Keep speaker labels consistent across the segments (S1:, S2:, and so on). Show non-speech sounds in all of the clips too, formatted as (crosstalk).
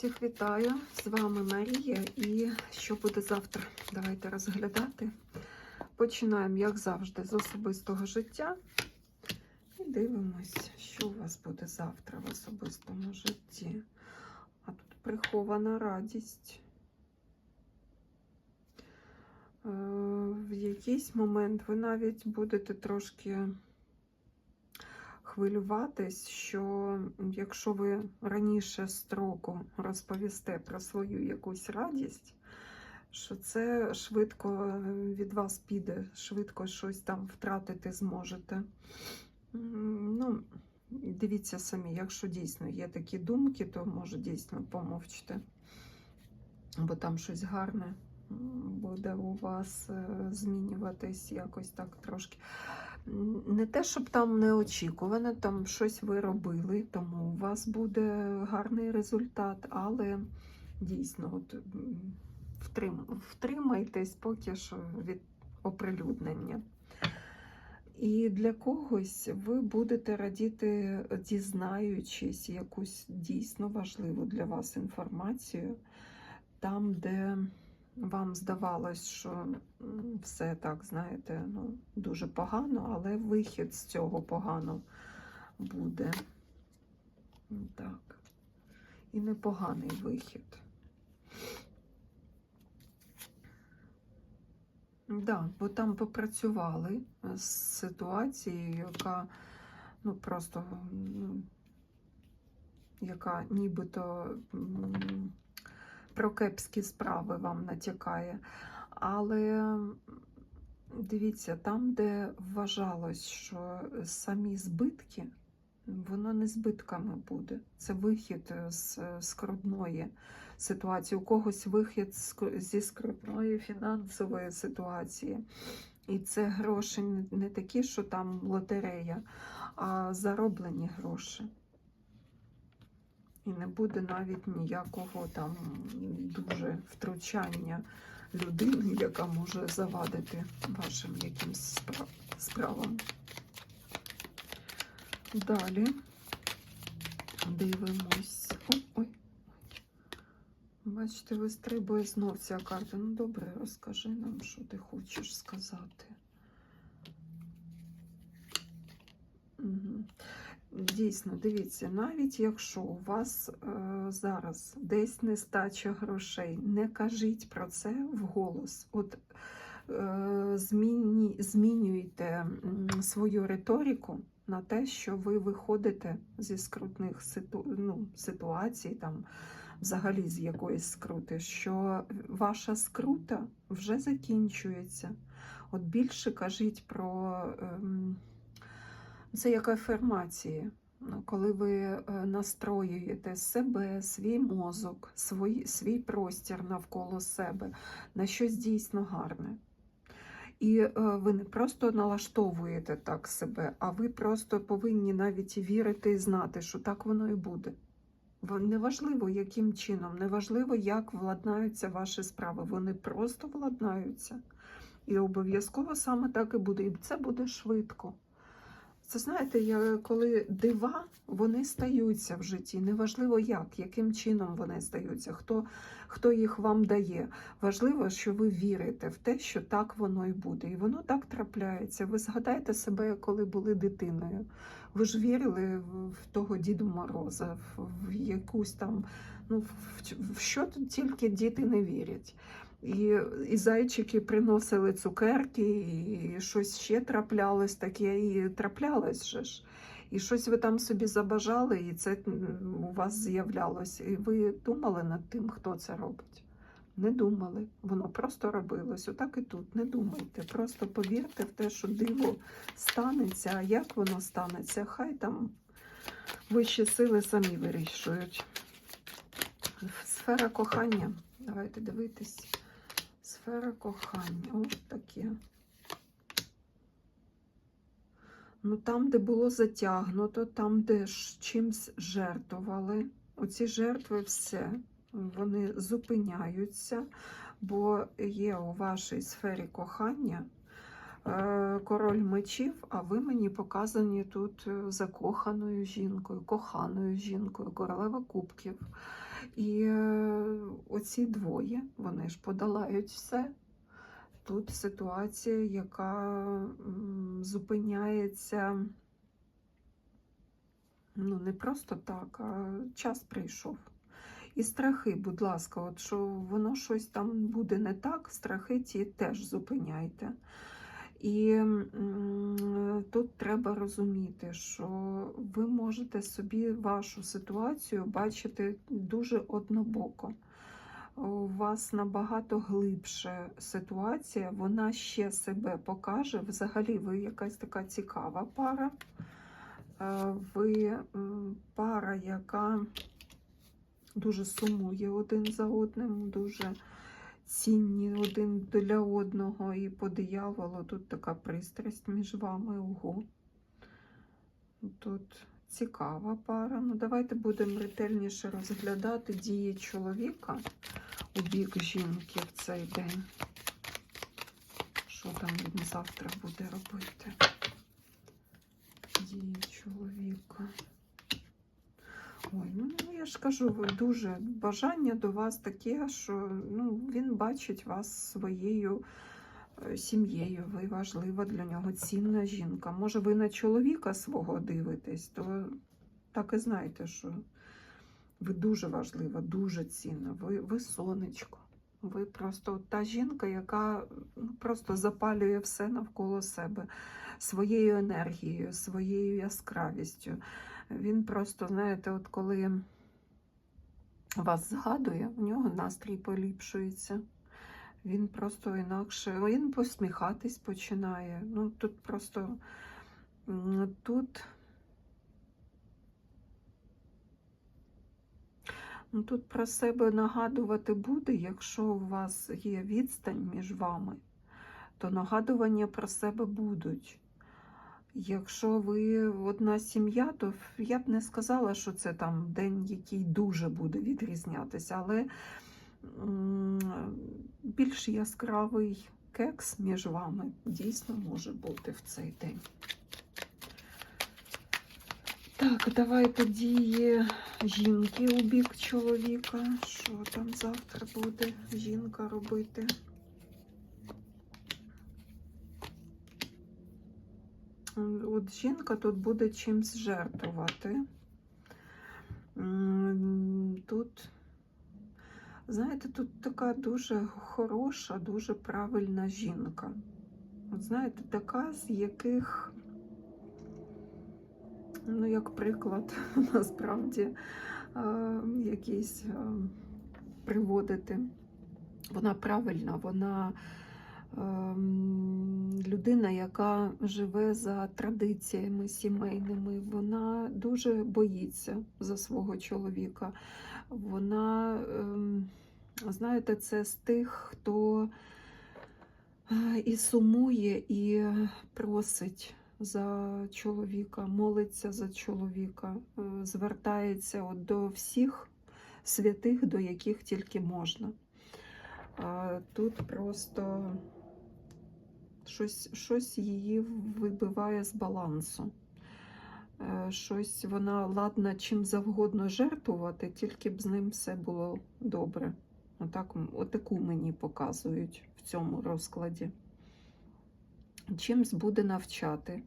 S1: Всіх вітаю! З вами Марія. І що буде завтра? Давайте розглядати. Починаємо, як завжди, з особистого життя. І дивимось, що у вас буде завтра в особистому житті. А тут прихована радість. Е, В якийсь момент ви навіть будете трошки хвилюватись, що якщо ви раніше строку розповісте про свою якусь радість, що це швидко від вас піде, швидко щось там втратити зможете. Ну, дивіться самі, якщо дійсно є такі думки, то може дійсно помовчте, бо там щось гарне буде у вас е, змінюватись якось так трошки. Не те, щоб там неочікувано, там щось ви робили, тому у вас буде гарний результат, але дійсно от, втрим, втримайтесь поки що від оприлюднення. І для когось ви будете радіти, дізнаючись якусь дійсно важливу для вас інформацію, там, де вам здавалось, що все так, знаєте, ну, дуже погано, але вихід з цього погано буде. Так. І непоганий вихід. Да, бо там попрацювали з ситуацією, яка ну просто яка нібито про кепські справи вам натякає. Але дивіться, там, де вважалось, що самі збитки, воно не збитками буде. Це вихід з скрутної ситуації. У когось вихід зі скрутної фінансової ситуації. І це гроші не такі, що там лотерея, а зароблені гроші. І не буде навіть ніякого там дуже втручання людини, яка може завадити вашим якимсь спра- справам. Далі дивимось. Ой, ой. Бачите, вистрибує знов ця карта. Ну добре, розкажи нам, що ти хочеш сказати. Угу. Дійсно, дивіться, навіть якщо у вас е, зараз десь нестача грошей, не кажіть про це вголос. От е, змінюйте свою риторику на те, що ви виходите зі скрутних ситу, ну, ситуацій, там, взагалі з якоїсь скрути, що ваша скрута вже закінчується. От більше кажіть про. ем, це як афірмації. Ну, Коли ви е, настроюєте себе, свій мозок, свій, свій простір навколо себе на щось дійсно гарне. І е, ви не просто налаштовуєте так себе, а ви просто повинні навіть вірити і знати, що так воно і буде. Неважливо, яким чином, неважливо, як владнаються ваші справи. Вони просто владнаються. І обов'язково саме так і буде. І це буде швидко. Це знаєте, коли дива, вони стаються в житті. Неважливо як, яким чином вони стаються, хто, хто їх вам дає. Важливо, що ви вірите в те, що так воно і буде. І воно так трапляється. Ви згадайте себе, коли були дитиною. Ви ж вірили в того Діду Мороза, в, якусь там, ну, в що тут тільки діти не вірять. І, і зайчики приносили цукерки, і щось ще траплялось таке, і траплялось же ж. І щось ви там собі забажали, і це у вас з'являлось. І ви думали над тим, хто це робить? Не думали. Воно просто робилось. Отак і тут. Не думайте. Просто повірте в те, що диво станеться, а як воно станеться, хай там вищі сили самі вирішують. Сфера кохання. Давайте дивитись. Сфера кохання. Ось таке. Ну, там, де було затягнуто, там, де ж чимсь жертвували, оці жертви все, вони зупиняються, бо є у вашій сфері кохання король мечів, а ви мені показані тут е, закоханою жінкою, коханою жінкою, королева кубків. І е, оці двоє, вони ж подолають все. Тут ситуація, яка зупиняється ну, не просто так, а час прийшов. І страхи, будь ласка, от що воно щось там буде не так, страхи ті теж зупиняйте. І тут треба розуміти, що ви можете собі вашу ситуацію бачити дуже однобоко. У вас набагато глибша ситуація, вона ще себе покаже. Взагалі, ви якась така цікава пара. Е, Ви пара, яка дуже сумує один за одним, дуже цінні один для одного. І по дияволу тут така пристрасть між вами. Ого. Тут цікава пара. Ну, давайте будемо ретельніше розглядати дії чоловіка у бік жінки в цей день. Що там він завтра буде робити? Дії чоловіка. Ой, ну я ж кажу, дуже бажання до вас таке, що ну, він бачить вас своєю е, сім'єю. Ви важлива для нього цінна жінка. Може, ви на чоловіка свого дивитесь, то так і знаєте, що ви дуже важлива, дуже цінна. Ви, ви сонечко. Ви просто та жінка, яка ну, просто запалює все навколо себе своєю енергією, своєю яскравістю. Він просто, знаєте, от коли вас згадує, у нього настрій поліпшується. Він просто інакше, він посміхатись починає. Ну, тут просто тут. Ну, тут про себе нагадувати буде, якщо у вас є відстань між вами, то нагадування про себе будуть. Якщо ви одна сім'я, то я б не сказала, що це там день, який дуже буде відрізнятися, але більш яскравий кекс між вами дійсно може бути в цей день. Так, давайте дії жінки у бік чоловіка. Що там завтра буде жінка робити? От жінка тут буде чимсь жертвувати. Тут, знаєте, тут така дуже хороша, дуже правильна жінка. От знаєте, така, з яких, ну, як приклад, (laughs) насправді, якийсь приводити. Вона правильна, вона людина, яка живе за традиціями сімейними, вона дуже боїться за свого чоловіка. Вона, ем, знаєте, це з тих, хто е, і сумує, і просить за чоловіка, молиться за чоловіка, е, звертається от до всіх святих, до яких тільки можна. Тут просто щось, щось її вибиває з балансу. Е, Щось вона ладна чим завгодно жертвувати, тільки б з ним все було добре. Отак, отаку мені показують в цьому розкладі. Чимсь буде навчати,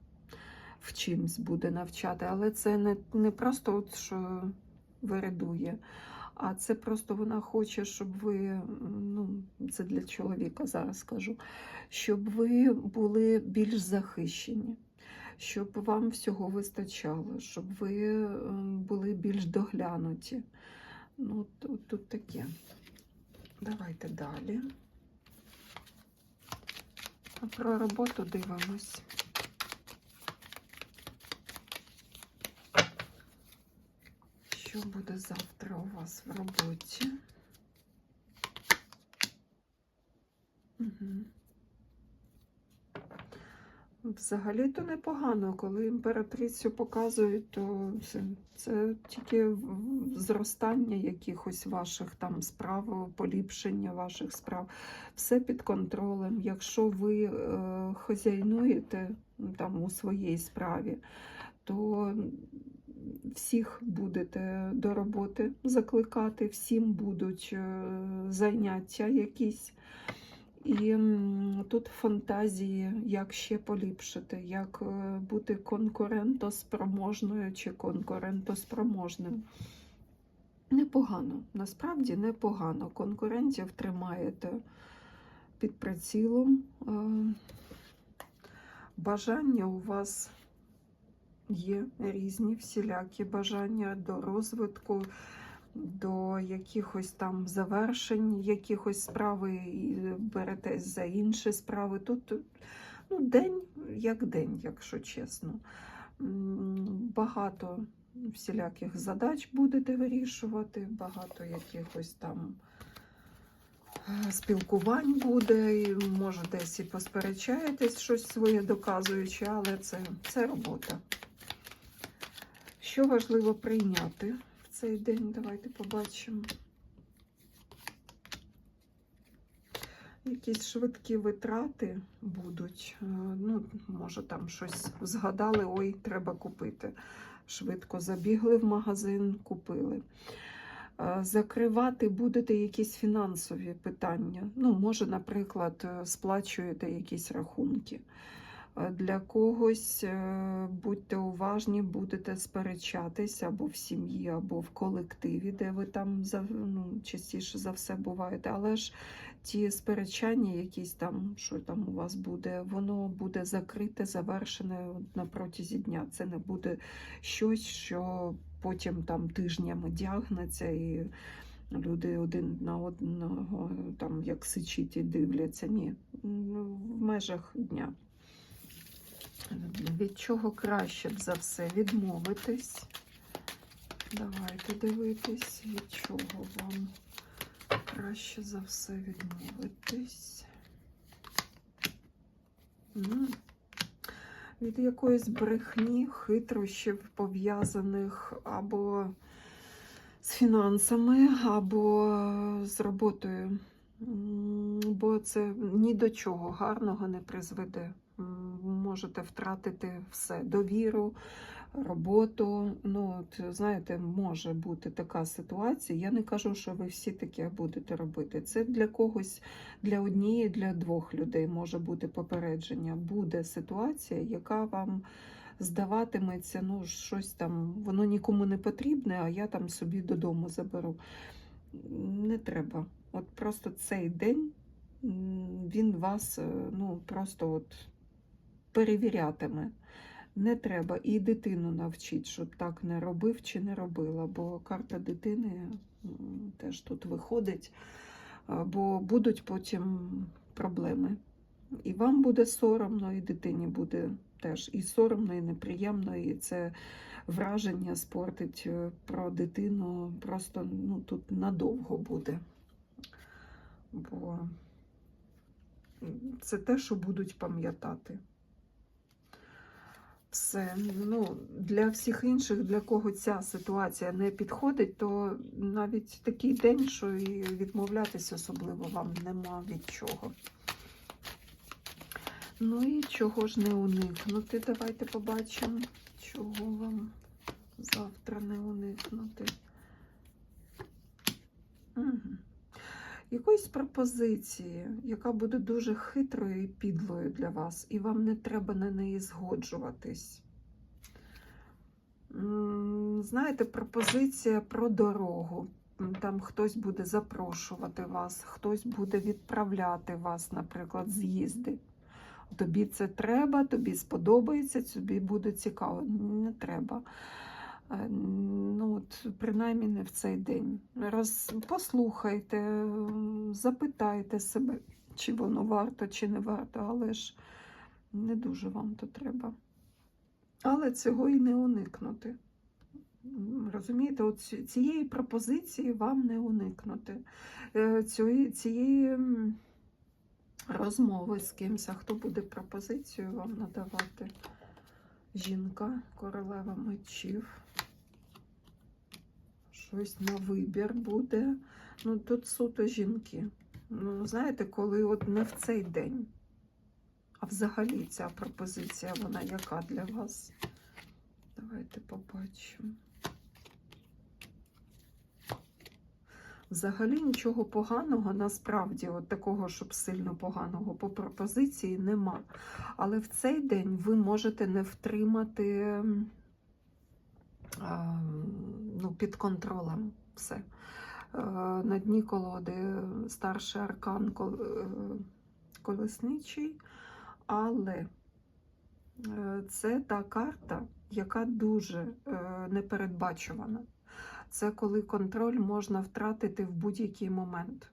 S1: в чимсь буде навчати, але це не, не просто от, що виридує, а це просто вона хоче, щоб ви, ну, це для чоловіка зараз скажу, щоб ви були більш захищені, щоб вам всього вистачало, щоб ви були більш доглянуті. Ну, тут, тут таке. Давайте далі. Про роботу дивимось. Що буде завтра у вас в роботі? Взагалі-то непогано, коли імператрицю показують, то це, це тільки зростання якихось ваших там справ, поліпшення ваших справ. Все під контролем. Якщо ви е, хазяйнуєте ну, там у своїй справі, то всіх будете до роботи закликати, всім будуть е, заняття якісь. І тут фантазії, як ще поліпшити, як е, бути конкурентоспроможною чи конкурентоспроможним. Непогано, насправді непогано. Конкурентів тримаєте під прицілом. Е, Бажання у вас є різні, всілякі бажання до розвитку, до якихось там завершень, якихось справи і беретесь за інші справи. Тут ну, день як день, якщо чесно. Багато всіляких задач будете вирішувати, багато якихось там е, спілкувань буде, і може десь і посперечаєтесь щось своє доказуючи, але це, це робота. Що важливо прийняти в цей день? Давайте побачимо. Якісь швидкі витрати будуть. Е, Ну, може, там щось згадали, ой, треба купити. Швидко забігли в магазин, купили. Е, Закривати будете якісь фінансові питання. Ну, може, наприклад, е, сплачуєте якісь рахунки. Е, Для когось е, будьте уважні, будете сперечатись або в сім'ї, або в колективі, де ви там ну, частіше за все буваєте. Але ж ті сперечання, якісь там, що там у вас буде, воно буде закрите, завершене на протязі дня. Це не буде щось, що потім там тижнями дягнеться і. Люди один на одного там як сичить дивляться. Ні, ну, в межах дня. Від чого краще б за все відмовитись? Давайте дивитись, від чого вам краще за все відмовитись. Від якоїсь брехні, хитрощів пов'язаних або з фінансами, або з роботою. Бо це ні до чого гарного не призведе. Можете втратити все довіру, роботу. Ну, от, знаєте, може бути така ситуація. Я не кажу, що ви всі таке будете робити. Це для когось, для однієї, для двох людей може бути попередження. Буде ситуація, яка вам здаватиметься, ну, щось там, воно нікому не потрібне, а я там собі додому заберу. Не треба. От просто цей день він вас е, ну, просто от перевірятиме. Не треба. І дитину навчить, щоб так не робив чи не робила, бо карта дитини теж тут виходить, бо будуть потім проблеми. І вам буде соромно, і дитині буде теж і соромно, і неприємно, і це враження спортить е, про дитину просто ну, тут надовго буде. Бо це те, що будуть пам'ятати. Все. Ну, для всіх інших, для кого ця ситуація не підходить, то навіть такий день, що і відмовлятися особливо вам нема від чого. Ну і чого ж не уникнути? Давайте побачимо, чого вам завтра не уникнути. Якоїсь пропозиції, яка буде дуже хитрою і підлою для вас, і вам не треба на неї згоджуватись. Знаєте, пропозиція про дорогу. Там хтось буде запрошувати вас, хтось буде відправляти вас, наприклад, з'їзди. Тобі це треба, тобі сподобається, тобі буде цікаво. Не треба. Е, Ну, от, принаймні не в цей день. Роз... Послухайте, запитайте себе, чи воно варто, чи не варто, але ж не дуже вам то треба. Але цього і не уникнути. Розумієте, от цієї пропозиції вам не уникнути. Е, Цієї, цієї розмови з кимось. Хто буде пропозицію вам надавати? Жінка, королева мечів. Щось на вибір буде. Ну, тут суто жінки. Ну, знаєте, коли от не в цей день, а взагалі ця пропозиція, вона яка для вас? Давайте побачимо. Взагалі нічого поганого насправді, от такого, щоб сильно поганого по пропозиції нема. Але в цей день ви можете не втримати ну, під контролем все. Е, На дні колоди старший аркан е, колесничий, але е, це та карта, яка дуже непередбачувана. Це коли контроль можна втратити в будь-який момент,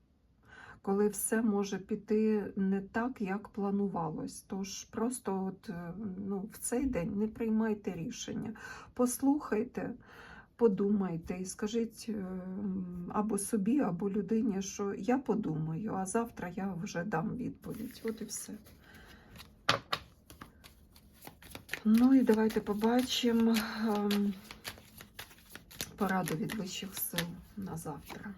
S1: коли все може піти не так, як планувалось. Тож просто от, е, ну, в цей день не приймайте рішення, послухайте, подумайте і скажіть е, або собі, або людині, що я подумаю, а завтра я вже дам відповідь. От і все. Ну і давайте побачимо ем, пораду від вищих сил на завтра.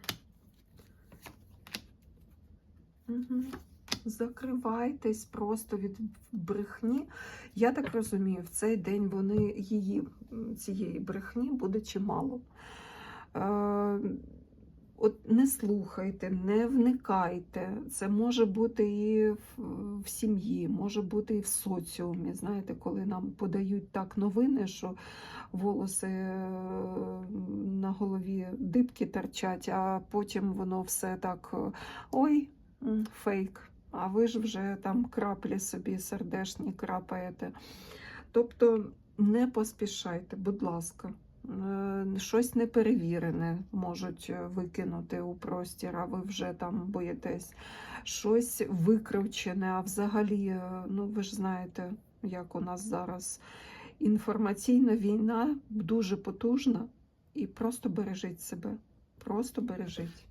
S1: Закривайтесь просто від брехні. Я так розумію, в цей день вони її цієї брехні буде чимало. Е, От не слухайте, не вникайте. Це може бути і в, в сім'ї, може бути і в соціумі. Знаєте, коли нам подають так новини, що волоси е, на голові дибки торчать, а потім воно все так е, ой, фейк. А ви ж вже там краплі собі сердешні крапаєте. Тобто не поспішайте, будь ласка. Е, Щось неперевірене можуть е, викинути у простір, а ви вже там боїтесь. Щось викривчене, а взагалі, е, ну ви ж знаєте, як у нас зараз інформаційна війна дуже потужна. І просто бережіть себе. Просто бережіть.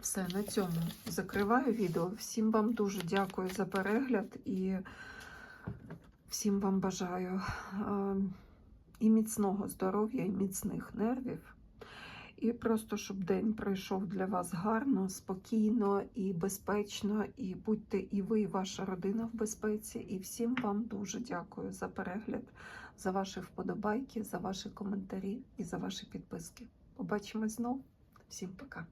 S1: Все, на цьому закриваю відео. Всім вам дуже дякую за перегляд і всім вам бажаю е, і міцного здоров'я, і міцних нервів. І просто, щоб день пройшов для вас гарно, спокійно і безпечно, і будьте і ви, і ваша родина в безпеці. І всім вам дуже дякую за перегляд, за ваші вподобайки, за ваші коментарі і за ваші підписки. Побачимось знов. Всім пока.